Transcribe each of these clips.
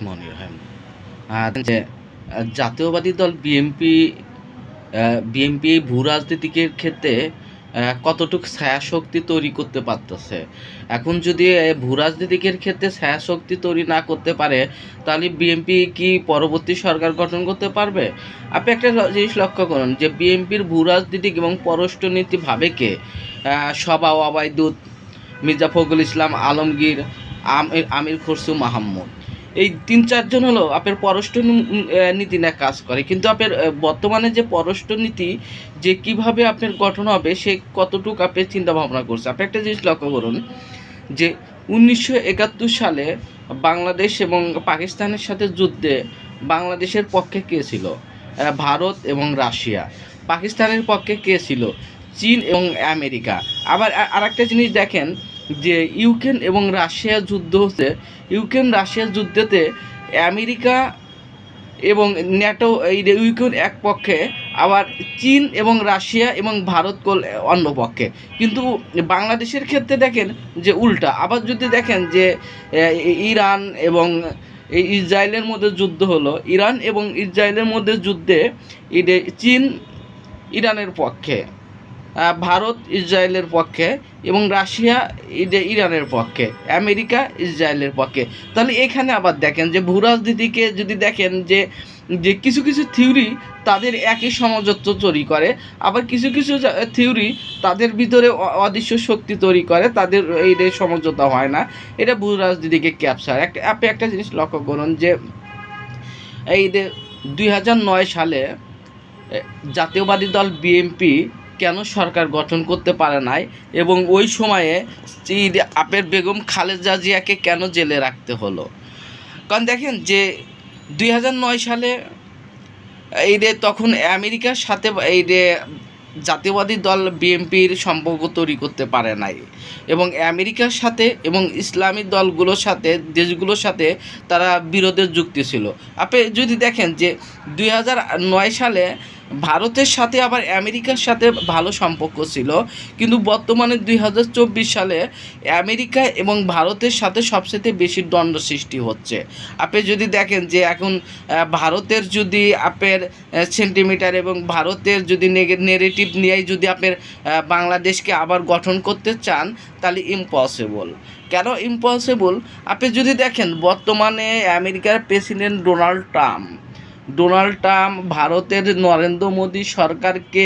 হ্যাঁ। আহ, যে জাতীয়বাদী দল বিএনপি বিএনপি ভূ রাজনীতিকের ক্ষেত্রে কতটুকু ছায়া শক্তি তৈরি করতে পারতেছে? এখন যদি ভূ রাজনীতিকের ক্ষেত্রে ছায়া শক্তি তৈরি না করতে পারে তাহলে বিএনপি কি পরবর্তী সরকার গঠন করতে পারবে? আপনি একটা জিনিস লক্ষ্য করুন যে বিএনপির ভূ রাজনীতিক এবং পররাষ্ট্রনীতি ভাবে কে? আহ, সবা ওবায়দুদ মির্জা ফখরুল ইসলাম আলমগীর আমির আমির খসরু মাহমুদ। এই তিন চারজন হলো আপনার পররাষ্ট্র নি- নীতি নিয়ে কাজ করে। কিন্তু আপনার বর্তমানে যে পররাষ্ট্র নীতি, যে কীভাবে আপনার গঠন হবে, সে কতটুকু আপনি চিন্তা ভাবনা করছে। আপনি একটা জিনিস লক্ষ্য করুন, যে উনিশশো একাত্তর সালে বাংলাদেশ এবং পাকিস্তানের সাথে যুদ্ধে বাংলাদেশের পক্ষে কে ছিল? ভারত এবং রাশিয়া। পাকিস্তানের পক্ষে কে ছিল? চীন এবং আমেরিকা। আবার আ- আরেকটা জিনিস দেখেন যে ইউক্রেন এবং রাশিয়া যুদ্ধ হচ্ছে, ইউক্রেন রাশিয়া যুদ্ধেতে আমেরিকা এবং ন্যাটো, এই ইউক্রেন এক পক্ষে, আবার চীন এবং রাশিয়া এবং ভারত অন্য পক্ষে। কিন্তু বাংলাদেশের ক্ষেত্রে দেখেন যে উল্টা। আবার যদি দেখেন যে ইরান এবং ইসরায়েলের মধ্যে যুদ্ধ হলো, ইরান এবং ইসরায়েলের মধ্যে যুদ্ধে চীন, ইরানের পক্ষে। ভারত, ইসরায়েলের পক্ষে এবং রাশিয়া ইরানের পক্ষে, আমেরিকা, ইসরায়েলের পক্ষে। তাহলে এখানে আবার দেখেন যে ভূ রাজনীতিকে যদি দেখেন যে যে কিছু কিছু থিওরি তাদের একই সমঝোত্ব তৈরি করে, আবার কিছু কিছু থিওরি তাদের ভিতরে অদৃশ্য শক্তি তৈরি করে, তাদের এই যে সমঝোতা হয় না, এটা ভূ রাজনীতিকে ক্যাপচার একটা, আপনি একটা জিনিস লক্ষ্য করুন যে, এই দুই সালে জাতীয়বাদী দল বিএনপি কেন সরকার গঠন করতে পারে নাই? এবং ওই সময়ে আপের বেগম খালেদা জিয়াকে কেন জেলে রাখতে হলো? কারণ দেখেন যে দুই হাজার নয় সালে এই রে তখন আমেরিকার সাথে এই রে জাতীয়বাদী দল বিএনপির সম্পর্ক তৈরি করতে পারে নাই। এবং আমেরিকার সাথে এবং ইসলামী দলগুলোর সাথে, দেশগুলোর সাথে তারা বিরোধের যুক্তি ছিল। আপনি যদি দেখেন যে দুই হাজার নয় সালে ভারতের সাথে আবার আমেরিকার সাথে ভালো সম্পর্ক ছিল। কিন্তু বর্তমানে দুই হাজার চব্বিশ সালে আমেরিকা এবং ভারতের সাথে সবচেয়ে বেশি দ্বন্দ্ব সৃষ্টি হচ্ছে। আপনি যদি দেখেন যে এখন ভারতের যদি আপনার সেন্টিমিটার এবং ভারতের যদি নেগেটিভ নিয়েই যদি আপনার বাংলাদেশকে আবার গঠন করতে চান, তাহলে ইম্পসিবল কেন ইম্পসিবল আপনি যদি দেখেন বর্তমানে আমেরিকার president Donald Trump Donald Trump ভারতের নরেন্দ্র মোদী সরকারকে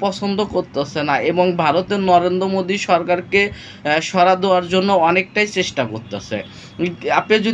পছন্দ করতেছে না এবং ভারতের নরেন্দ্র মোদী সরকারকে সরা দেওয়ার জন্য অনেকটাই চেষ্টা করতেছে। আপনি যদি